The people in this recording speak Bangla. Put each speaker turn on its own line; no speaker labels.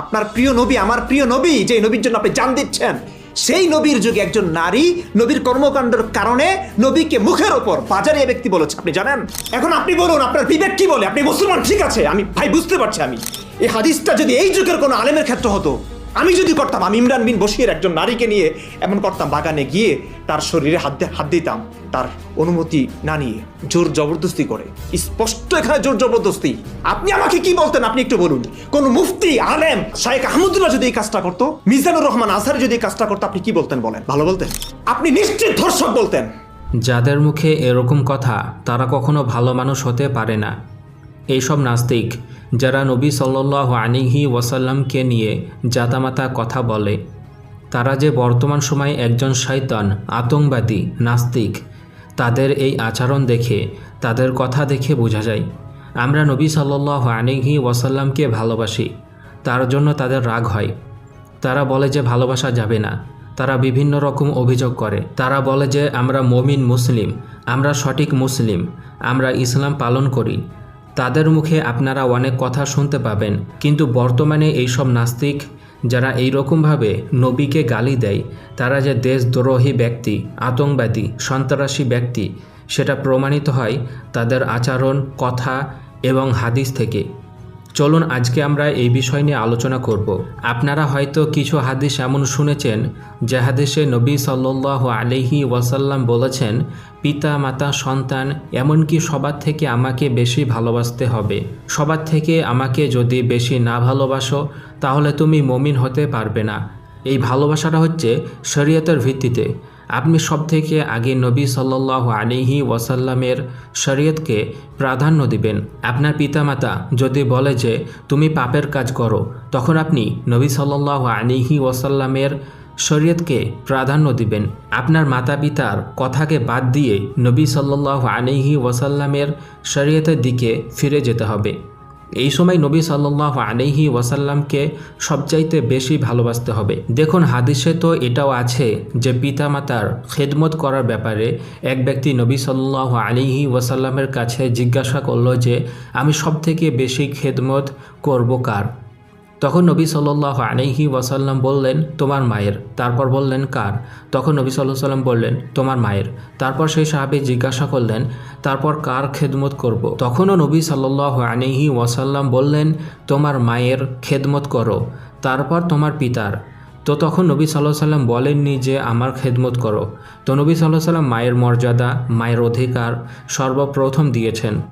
আপনার প্রিয় নবী, আমার প্রিয় নবী, যে নবীর জন্য আপনি জান দিচ্ছেন, সেই নবীর যুগে একজন নারী নবীর কর্মকাণ্ডের কারণে নবীকে মুখের ওপর বাজারে ব্যক্তি বলেছে। আপনি জানেন? এখন আপনি বলুন, আপনার বিবেক কি বলে? আপনি মুসলমান, ঠিক আছে? আমি, ভাই, বুঝতে পারছি আমি। এই হাদিসটা যদি এই যুগের কোনো আলেমের ক্ষেত্র হতো আমি যদি করতাম, আমি ইমরান বিন বসির একজন নারীকে নিয়ে এমন করতাম, বাগানে গিয়ে তার শরীরে হাত হাত দিতাম, তার অনুমতি না নিয়ে জোর জবরদস্তি করে। স্পষ্ট এখানে জোর জবরদস্তি। আপনি আমাকে কি বলতেন? আপনি একটু বলুন। কোন মুফতি, আলেম শাহেক আহমদুল্লাহ যদি এই কাজটা করতো, মিজানুর রহমান আজহার যদি এই কাজটা করতো, আপনি কি বলতেন বলেন? ভালো বলতেন। আপনি নিশ্চিত ধর্ষক বলতেন।
যাদের মুখে এরকম কথা, তারা কখনো ভালো মানুষ হতে পারে না। এইসব নাস্তিক, যারা নবী সাল্লাহ আনিহি ওয়াসাল্লামকে নিয়ে জাতামাতা কথা বলে, তারা যে বর্তমান সময়ে একজন শয়তান, আতঙ্কবাদী, নাস্তিক, তাদের এই আচরণ দেখে, তাদের কথা দেখে বোঝা যায়। আমরা নবী সাল্লাহ আনিহি ওয়াসাল্লামকে ভালোবাসি, তার জন্য তাদের রাগ হয়। তারা বলে যে ভালোবাসা যাবে না, তারা বিভিন্ন রকম অভিযোগ করে। তারা বলে যে আমরা মমিন মুসলিম, আমরা সঠিক মুসলিম, আমরা ইসলাম পালন করি। তাদের মুখে আপনারা অনেক কথা শুনতে পাবেন। কিন্তু বর্তমানে এইসব নাস্তিক, যারা এই রকমভাবে নবীকে গালি দেয়, তারা যে দেশদ্রোহী ব্যক্তি, আতঙ্কবাদী, সন্ত্রাসী ব্যক্তি, সেটা প্রমাণিত হয় তাদের আচরণ, কথা এবং হাদিস থেকে। চলুন আজকে আমরা এই বিষয় নিয়ে আলোচনা করব। আপনারা হয়তো কিছু হাদিস এমন শুনেছেন যে হাদিসে নবী সাল্লাহ আলিহি ওয়াসাল্লাম বলেছেন, পিতা, মাতা, সন্তান, এমনকি সবার থেকে আমাকে বেশি ভালোবাসতে হবে। সবার থেকে আমাকে যদি বেশি না ভালোবাসো, তাহলে তুমি মমিন হতে পারবে না। এই ভালোবাসাটা হচ্ছে শরীয়তের ভিত্তিতে। আপনি সব থেকে আগে নবী সাল্লাহ আলিহি ওয়াসাল্লামের শরীয়তকে প্রাধান্য দিবেন। আপনার পিতামাতা যদি বলে যে, তুমি পাপের কাজ করো, তখন আপনি নবী সাল্লাহ আলিহি ওয়াসাল্লামের শরীয়তকে প্রাধান্য দিবেন। আপনার মাতা পিতার কথাকে বাদ দিয়ে নবী সাল্লাহ আলিহি ওয়াসাল্লামের শরীয়তের দিকে ফিরে যেতে হবে। এই সময় নবী সাল্লাহ আলহি ওয়াসাল্লামকে সবচাইতে বেশি ভালোবাসতে হবে। দেখুন হাদিসে তো এটাও আছে যে পিতামাতার খেদমত করার ব্যাপারে এক ব্যক্তি নবী সাল্লাহ আলিহি ওয়াসাল্লামের কাছে জিজ্ঞাসা করল যে, আমি সবথেকে বেশি খেদমত করব কার? তখন নবী সাল্লাহ আলহি ওয়াসাল্লাম বললেন, তোমার মায়ের। তারপর বললেন, কার? তখন নবী সাল্লাহ সাল্লাম বললেন, তোমার মায়ের। তারপর সেই সাহাবি জিজ্ঞাসা করলেন, তারপর কার খেদমত করব। তখনও নবী সাল্লাহ আলহি ওয়াসাল্লাম বললেন, তোমার মায়ের খেদমত করো, তারপর তোমার পিতার। তো তখন নবী সাল্লাহ সাল্লাম বলেননি যে, আমার খেদমত করো। তো নবী সাল্লাহ সাল্লাম মায়ের মর্যাদা, মায়ের অধিকার সর্বপ্রথম দিয়েছেন।